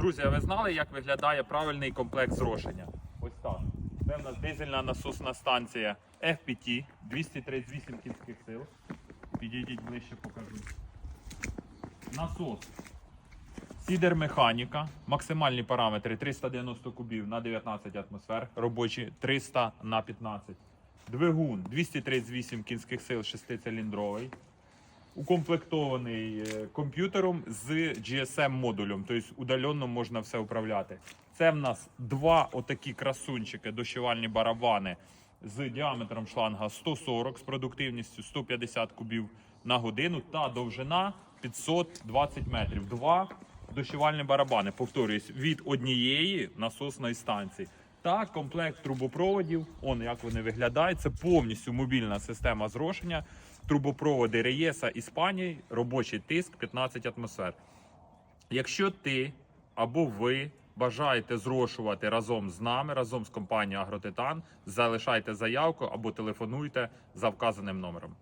Друзі, а ви знали, як виглядає правильний комплект зрошення? Ось так. Це в нас дизельна насосна станція FPT 238 кінських сил. Підійдіть ближче, покажу. Насос. Сідер механіка. Максимальні параметри 390 кубів на 19 атмосфер. Робочі 300 на 15. Двигун 238 кінських сил 6-циліндровий укомплектований е, комп'ютером з GSM-модулем, тобто удаленно можна все управляти. Це в нас два отакі красунчики, дощувальні барабани з діаметром шланга 140 з продуктивністю 150 кубів на годину та довжина 520 метрів. Два дощувальні барабани, повторююсь, від однієї насосної станції. Та комплект трубопроводів, он як вони виглядають. Це повністю мобільна система зрошення. Трубопроводи Реєса Іспанії, робочий тиск 15 атмосфер. Якщо ти або ви бажаєте зрошувати разом з нами, разом з компанією Агротитан, залишайте заявку або телефонуйте за вказаним номером.